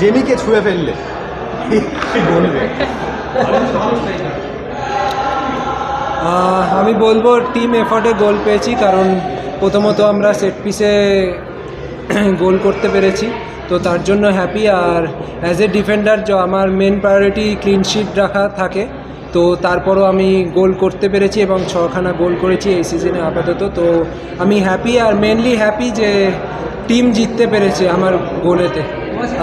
জেমিকে ছুঁয়ে ফেললে। আমি বলব টিম এফর্টে গোল পেয়েছি, কারণ প্রথমত আমরা সেট পিসে গোল করতে পেরেছি। তো তার জন্য হ্যাপি আর অ্যাজ এ ডিফেন্ডার আমার মেন প্রায়োরিটি ক্লিনশিট রাখা থাকে। তো তারপরও আমি গোল করতে পেরেছি এবং ছখানা গোল করেছি এই সিজনে আপাতত। তো আমি হ্যাপি আর মেনলি হ্যাপি যে টিম জিততে পেরেছে আমার গোলেতে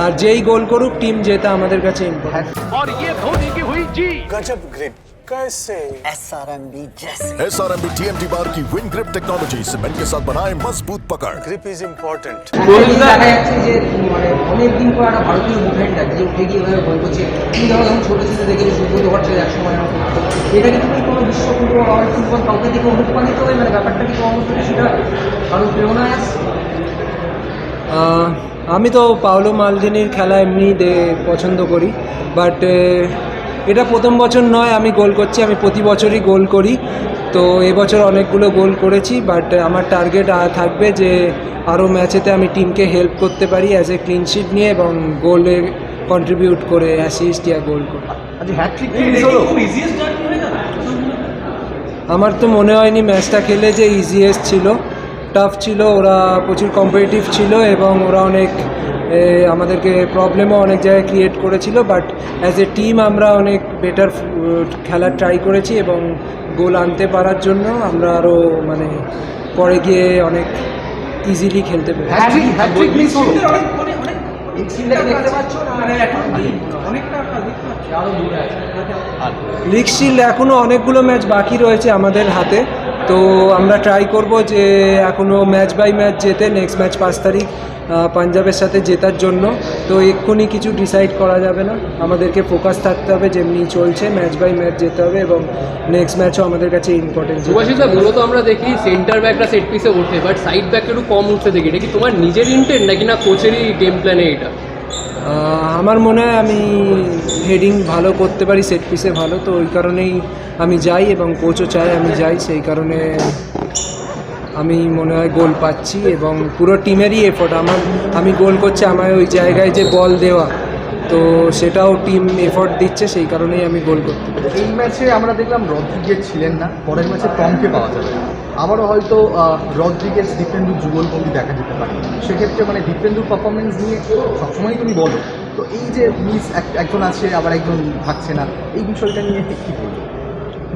আর যেই গোল করুক টিম জেতা আমাদের কাছে ইম্পর্টেন্ট और ये धोनी की हुई जी गजब ग्रिप कैसे एस आर एम बी जैसे S R M B T M T bar की विन ग्रिप टेक्नोलॉजी सीमेंट के साथ बनाए मजबूत पकड़ ग्रिप इज इम्पोर्टेंट দেখা যাচ্ছে যে মানে অনেকদিন পর একটা ভারতীয় ডিফেন্ডার যে উঠে গিয়ে এভাবে গোল করছে তুমি ধরো যখন ছোটো ছিল দেখেছি সুব্রত ভট্টাচার্য এক সময় এরকম করতো। এটা কি তুমি কোনো বিশ্ব কোনো ওয়ার্ল্ড ফুটবল কাউকে দেখে অনুপ্রাণিত হয়ে মানে ব্যাপারটা কি তোমার মধ্যে সেটা কারণ প্রেরণা আসছে আহ, আমি তো পাওলো মালদিনির খেলা এমনি দে পছন্দ করি বাট এটা প্রথম বছর নয় আমি গোল করছি আমি প্রতি বছরই গোল করি। তো এবছর অনেকগুলো গোল করেছি বাট আমার টার্গেট থাকবে যে আরও ম্যাচেতে আমি টিমকে হেল্প করতে পারি অ্যাজ এ ক্লিনশিট নিয়ে এবং গোলে কন্ট্রিবিউট করে অ্যাসিস্ট ইয়া গোল করে। হলো? আমার তো মনে হয়নি ম্যাচটা খেলে যে ইজিয়েস্ট ছিল। টাফ ছিল ওরা প্রচুর কম্পিটিটিভ ছিল এবং ওরা অনেক আমাদেরকে প্রবলেমও অনেক জায়গায় ক্রিয়েট করেছিল বাট অ্যাজ এ টিম আমরা অনেক বেটার খেলা ট্রাই করেছি এবং গোল আনতে পারার জন্য আমরা আরও মানে পরে গিয়ে অনেক ইজিলি খেলতে পেরেছি। লিগ শিল্ড এখনও অনেকগুলো ম্যাচ বাকি রয়েছে আমাদের হাতে। তো আমরা ট্রাই করব যে এখনও ম্যাচ বাই ম্যাচ যেতে নেক্সট ম্যাচ পাঁচ তারিখ পাঞ্জাবের সাথে জেতার জন্য। তো এক্ষুনি কিছু ডিসাইড করা যাবে না। আমাদেরকে ফোকাস থাকতে হবে যেমনি চলছে ম্যাচ বাই ম্যাচ যেতে হবে এবং নেক্সট ম্যাচও আমাদের কাছে ইম্পর্টেন্ট সুভাষিতা মূলত আমরা দেখি সেন্টার ব্যাকরা সেট পিসে ওঠে বাট সাইড ব্যাক একটু কম উঠতে দেখি। এটা কি তোমার নিজের ইন্টেন্ট নাকি না কোচেরই গেম প্ল্যানে এটা? আমার মনে হয় আমি হেডিং ভালো করতে পারি সেট পিসে ভালো, তো ওই কারণেই আমি যাই এবং কোচও চায় আমি যাই, সেই কারণে আমি মনে হয় গোল পাচ্ছি এবং পুরো টিমেরই এফোর্ট আমার, আমি গোল করছি আমার ওই জায়গায় যে বল দেওয়া, তো সেটাও টিম এফোর্ট দিচ্ছে, সেই কারণেই আমি গোল করতে এই ম্যাচে আমরা দেখলাম রদ্রিগেজ ছিলেন না, পরের ম্যাচে টমকে পাওয়া যাবে। আবারও হয়তো রদ্রিগেজ, দীপেন্দুর যুগলবন্দি দেখা যেতে পারে। সেক্ষেত্রে মানে দীপেন্দুর পারফরমেন্স নিয়ে সবসময় তুমি বলো। তো এই যে মিস একজন আছে, আবার একজন থাকছে না, এই বিষয়টা নিয়ে কী বলব?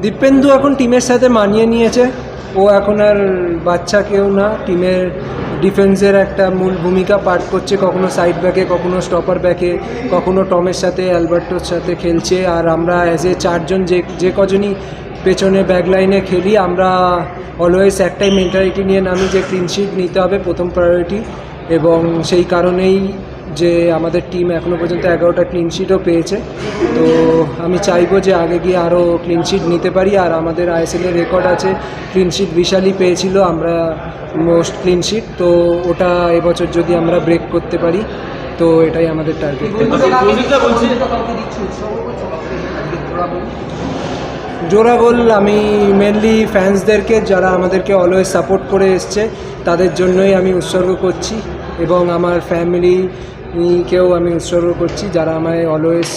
দীপেন্দু এখন টিমের সাথে মানিয়ে নিয়েছে। ও এখন আর বাচ্চা কেউ না। টিমের ডিফেন্সের একটা মূল ভূমিকা পাঠ করছে। কখনো সাইড ব্যাকে কখনো স্টপার ব্যাকে কখনো টমের সাথে, অ্যালবার্টোর সাথে খেলছে। আর আমরা অ্যাজ এ চারজন, যে যে কজনই পেছনে ব্যাক লাইনে খেলি, আমরা অলওয়েজ একটাই মেন্টালিটি নিয়ে নামি যে ক্লিনশিট নিতে হবে প্রথম প্রায়োরিটি এবং সেই কারণেই যে আমাদের টিম এখনও পর্যন্ত এগারোটা ক্লিনশিটও পেয়েছে। তো আমি চাইব যে আগে গিয়ে আরও ক্লিনশিট নিতে পারি আর আমাদের আইএসএলের রেকর্ড আছে ক্লিনশিট বিশালই পেয়েছিল, আমরা মোস্ট ক্লিনশিট তো ওটা এবছর যদি আমরা ব্রেক করতে পারি, তো এটাই আমাদের টার্গেট জোড়া গোল আমি মেনলি ফ্যান্সদেরকে যারা আমাদেরকে অলওয়েজ সাপোর্ট করে এসছে তাদের জন্যই আমি উৎসর্গ করছি এবং আমার ফ্যামিলিকেও আমি উৎসর্গ করছি যারা আমায় অলওয়েজ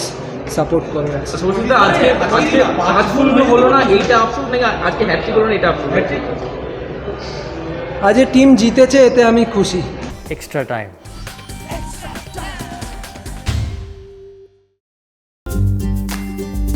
সাপোর্ট করে আজকে আজকে পাঁচ হলো না এইটা আফসোস নাকি আজকে হ্যাট্রিক হলো না এটা আফসোস আজ টিম জিতেছে এতে আমি খুশি। Extra time.